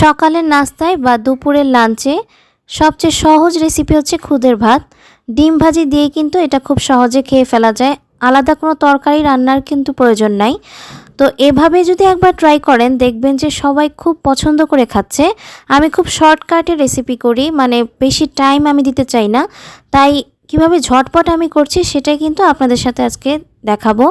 সকালের নাস্তায় বা দুপুরের লাঞ্চে সবচেয়ে সহজ রেসিপি হচ্ছে খুদের ভাত। ডিম ভাজি দিয়ে কিন্তু এটা খুব সহজে খেয়ে ফেলা যায়। আলাদা কোনো তরকারি রান্নার কিন্তু প্রয়োজন নাই। তো এভাবে যদি একবার ট্রাই করেন, দেখবেন যে সবাই খুব পছন্দ করে খাচ্ছে। আমি খুব শর্টকাটে রেসিপি করি মানে বেশি টাইম আমি দিতে চাই না। তাই কীভাবে ঝটপট আমি করছি, সেটাই কিন্তু আপনাদের সাথে আজকে দেখাবো।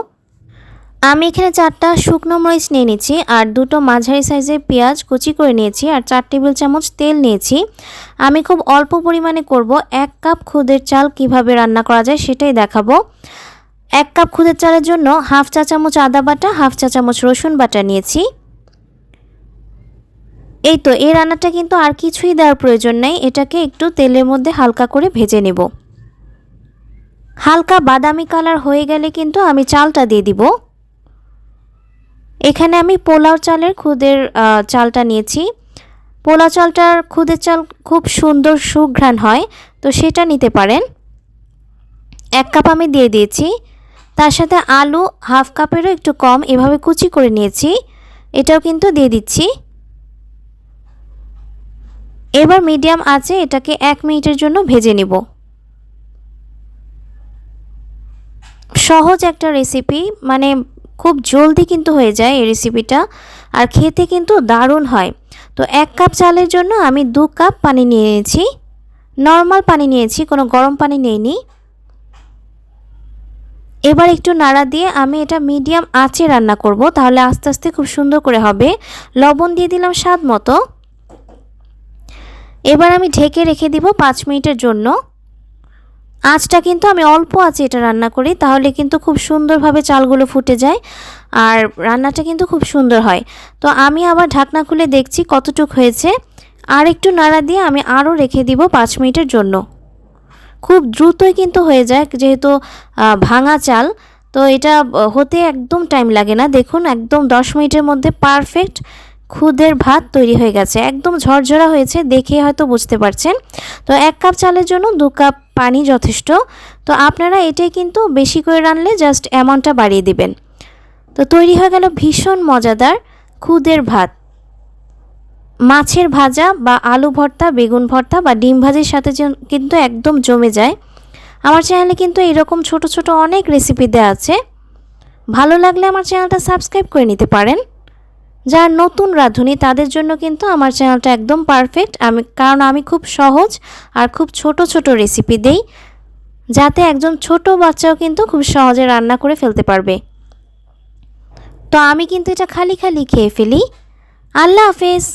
আমি এখানে চারটা শুকনো মরিচ নিয়ে নিয়েছি আর দুটো মাঝারি সাইজের পেঁয়াজ কুচি করে নিয়েছি আর চার টেবিল চামচ তেল নিয়েছি। আমি খুব অল্প পরিমাণে করব এক কাপ খুদের চাল কীভাবে রান্না করা যায় সেটাই দেখাবো। এক কাপ খুদের চালের জন্য হাফ চা চামচ আদা বাটা, হাফ চা চামচ রসুন বাটা নিয়েছি। এই তো, এই রান্নাটা কিন্তু আর কিছুই দেওয়ার প্রয়োজন নেই, এটাকে একটু তেলের মধ্যে হালকা করে ভেজে নেব। হালকা বাদামি কালার হয়ে গেলে কিন্তু আমি চালটা দিয়ে দিব। এখানে আমি পোলাও চালের খুদের চালটা নিয়েছি। পোলাও চালটার খুদের চাল খুব সুন্দর সুঘ্রাণ হয়, তো সেটা নিতে পারেন। এক কাপ আমি দিয়ে দিয়েছি। তার সাথে আলু হাফ কাপেরও একটু কম, এভাবে কুচি করে নিয়েছি। এটাও কিন্তু দিয়ে দিচ্ছি। এবার মিডিয়াম আছে, এটাকে এক মিনিটের জন্য ভেজে নিব। সহজ একটা রেসিপি মানে খুব জলদি কিন্তু হয়ে যায় এই রেসিপিটা আর খেতে কিন্তু দারুণ হয়। তো এক কাপ চালের জন্য আমি দু কাপ পানি নিয়ে নিয়েছি। নর্মাল পানি নিয়েছি, কোনো গরম পানি নেইনি। এবার একটু নাড়া দিয়ে আমি এটা মিডিয়াম আঁচে রান্না করব, তাহলে আস্তে আস্তে খুব সুন্দর করে হবে। লবণ দিয়ে দিলাম স্বাদ মতো। এবার আমি ঢেকে রেখে দিব পাঁচ মিনিটের জন্য। আঁচটা কিন্তু আমি অল্প আঁচে এটা রান্না করি, তাহলে কিন্তু খুব সুন্দরভাবে চালগুলো ফুটে যায় আর রান্নাটা কিন্তু খুব সুন্দর হয়। তো আমি আবার ঢাকনা খুলে দেখছি কতটুক হয়েছে। আর একটু নাড়া দিয়ে আমি আরও রেখে দিব পাঁচ মিনিটের জন্য। খুব দ্রুতই কিন্তু হয়ে যায়, যেহেতু ভাঙা চাল, তো এটা হতে একদম টাইম লাগে না। দেখুন, একদম দশ মিনিটের মধ্যে পারফেক্ট খুদের ভাত তৈরি হয়ে গেছে। একদম ঝরঝরা হয়েছে, দেখে হয়তো বুঝতে পারছেন। তো এক কাপ চালের জন্য দু কাপ পানি যথেষ্ট। তো আপনারা এটাই কিন্তু বেশি করে রানলে জাস্ট অ্যামাউন্টটা বাড়িয়ে দিবেন। তো তৈরি হয়ে গেল ভীষণ মজাদার খুদের ভাত। মাছের ভাজা বা আলু ভর্তা, বেগুন ভর্তা বা ডিম ভাজির সাথে কিন্তু একদম জমে যায়। আমার চ্যানেলে কিন্তু এরকম ছোট ছোট অনেক রেসিপি দেওয়া আছে। ভালো লাগলে আমার চ্যানেলটা সাবস্ক্রাইব করে নিতে পারেন। যারা নতুন রাঁধুনি, তাদের জন্য কিন্তু আমার চ্যানেলটা একদম পারফেক্ট আমি, কারণ আমি খুব সহজ আর খুব ছোট ছোট রেসিপি দেই, যাতে একজন ছোট বাচ্চাও কিন্তু খুব সহজে রান্না করে ফেলতে পারবে। তো আমি কিন্তু এটা খালি খালি খেয়ে ফেলি। আল্লাহ হাফেজ।